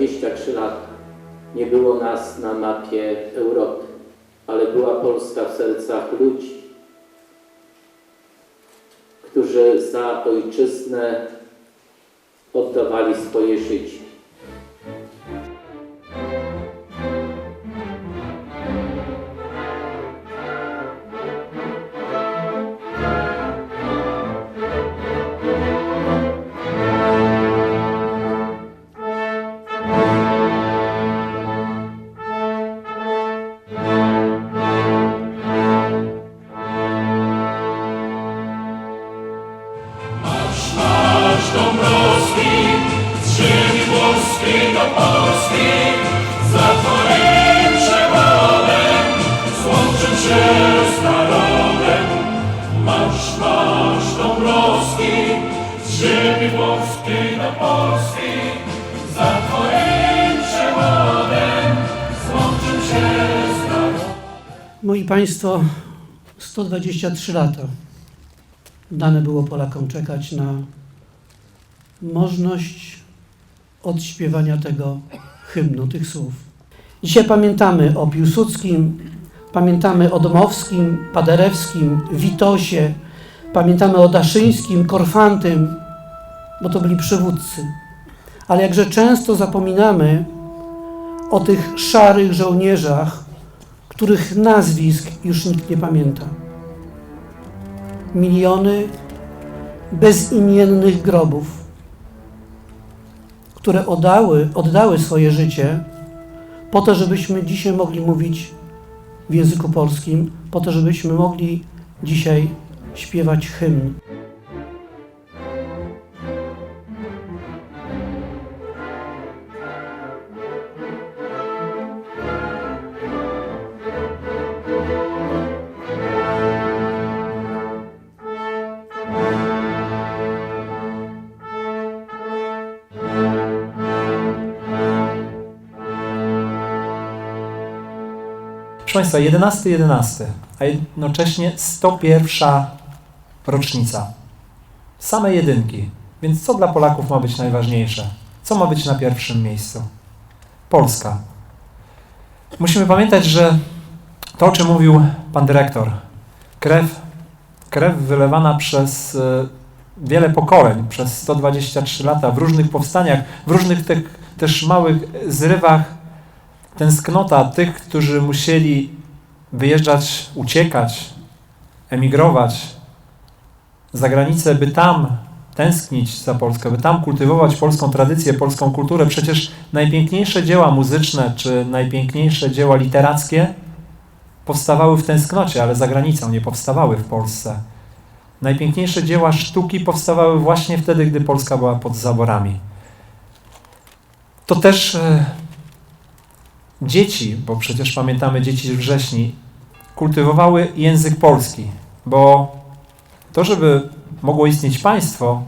23 lat nie było nas na mapie Europy, ale była Polska w sercach ludzi, którzy za ojczyznę oddawali swoje życie. Z ziemi włoskiej do Polski, za twoim się z narodem. Marsz, marsz się z narodem. Moi Państwo, 123 lata dane było Polakom czekać na możliwość odśpiewania tego hymnu, tych słów. Dzisiaj pamiętamy o Piłsudskim, pamiętamy o Domowskim, Paderewskim, Witosie, pamiętamy o Daszyńskim, Korfantym, bo to byli przywódcy. Ale jakże często zapominamy o tych szarych żołnierzach, których nazwisk już nikt nie pamięta. Miliony bezimiennych grobów, które oddały, oddały swoje życie po to, żebyśmy dzisiaj mogli mówić w języku polskim, po to, żebyśmy mogli dzisiaj śpiewać hymn. Proszę Państwa, 11.11, a jednocześnie 101 rocznica. Same jedynki. Więc co dla Polaków ma być najważniejsze? Co ma być na pierwszym miejscu? Polska. Musimy pamiętać, że to, o czym mówił pan dyrektor, krew, krew wylewana przez e, wiele pokoleń, przez 123 lata w różnych powstaniach, w różnych tych, też małych zrywach tęsknota tych, którzy musieli wyjeżdżać, uciekać, emigrować za granicę, by tam tęsknić za Polskę, by tam kultywować polską tradycję, polską kulturę. Przecież najpiękniejsze dzieła muzyczne czy najpiękniejsze dzieła literackie powstawały w tęsknocie, ale za granicą, nie powstawały w Polsce. Najpiękniejsze dzieła sztuki powstawały właśnie wtedy, gdy Polska była pod zaborami. To też e, dzieci, bo przecież pamiętamy dzieci z wrześni, kultywowały język polski, bo to, żeby mogło istnieć państwo,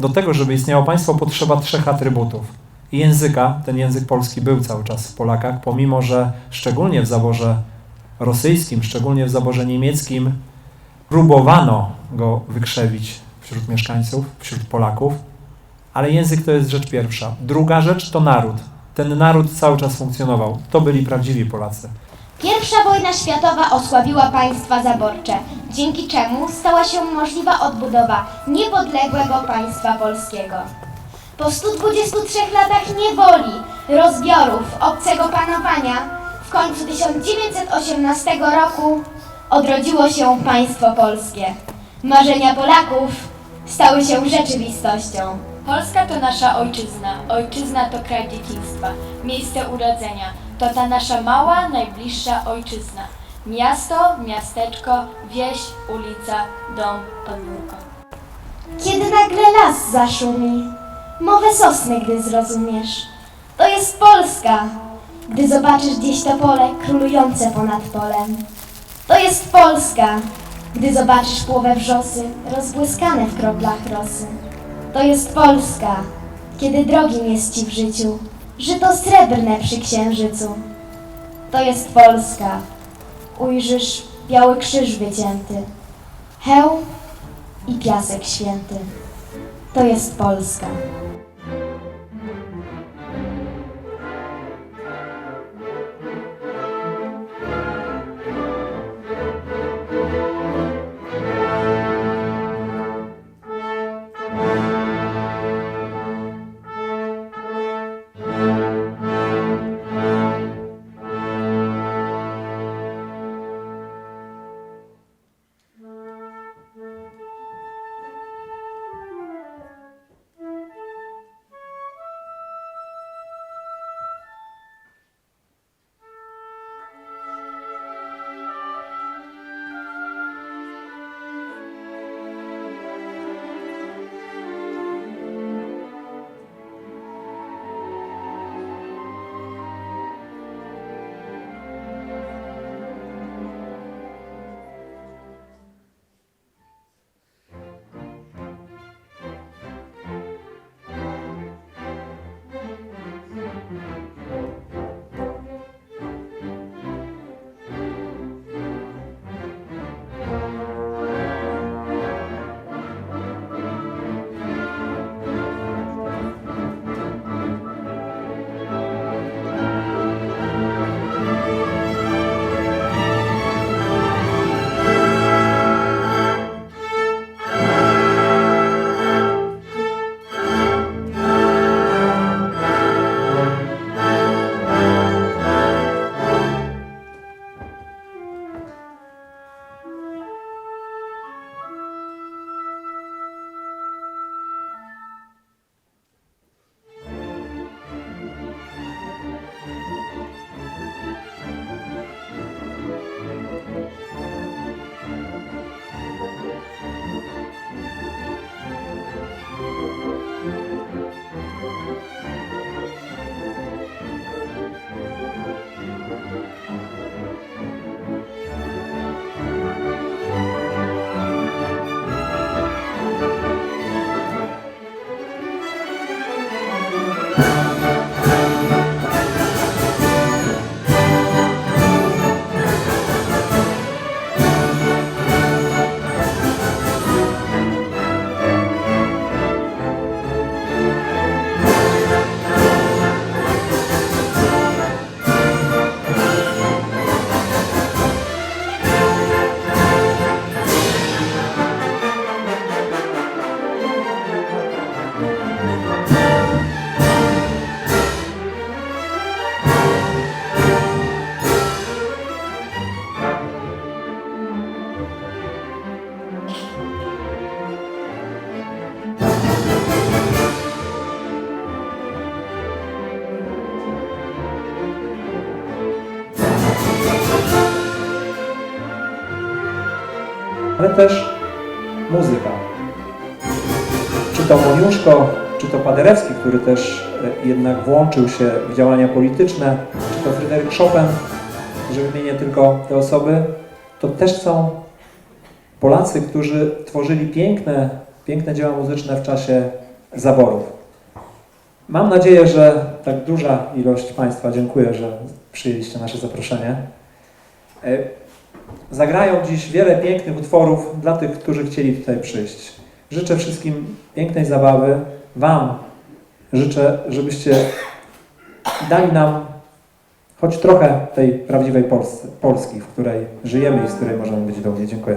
do tego, żeby istniało państwo, potrzeba trzech atrybutów. Języka, ten język polski był cały czas w Polakach, pomimo że szczególnie w zaborze rosyjskim, szczególnie w zaborze niemieckim, próbowano go wykrzewić wśród mieszkańców, wśród Polaków, ale język to jest rzecz pierwsza. Druga rzecz to naród. Ten naród cały czas funkcjonował. To byli prawdziwi Polacy. Pierwsza wojna światowa osłabiła państwa zaborcze, dzięki czemu stała się możliwa odbudowa niepodległego państwa polskiego. Po 123 latach niewoli, rozbiorów, obcego panowania, w końcu 1918 roku odrodziło się państwo polskie. Marzenia Polaków stały się rzeczywistością. Polska to nasza ojczyzna, ojczyzna to kraj dzieciństwa, miejsce urodzenia, to ta nasza mała, najbliższa ojczyzna. Miasto, miasteczko, wieś, ulica, dom, podwórko. Kiedy nagle las zaszumi, mowę sosny, gdy zrozumiesz. To jest Polska, gdy zobaczysz gdzieś to pole królujące ponad polem. To jest Polska, gdy zobaczysz połowę wrzosy rozbłyskane w kroplach rosy. To jest Polska, kiedy drogim jest ci w życiu żyto srebrne przy księżycu. To jest Polska, ujrzysz biały krzyż wycięty, hełm i piasek święty. To jest Polska. Ale też muzyka. Czy to Moniuszko, czy to Paderewski, który też e, jednak włączył się w działania polityczne, czy to Fryderyk Chopin, że wymienię tylko te osoby, to też są Polacy, którzy tworzyli piękne, piękne dzieła muzyczne w czasie zaborów. Mam nadzieję, że tak duża ilość Państwa, dziękuję, że przyjęliście nasze zaproszenie. Zagrają dziś wiele pięknych utworów dla tych, którzy chcieli tutaj przyjść. Życzę wszystkim pięknej zabawy. Wam życzę, żebyście dali nam choć trochę tej prawdziwej Polsce, Polski, w której żyjemy i z której możemy być dumni. Dziękuję.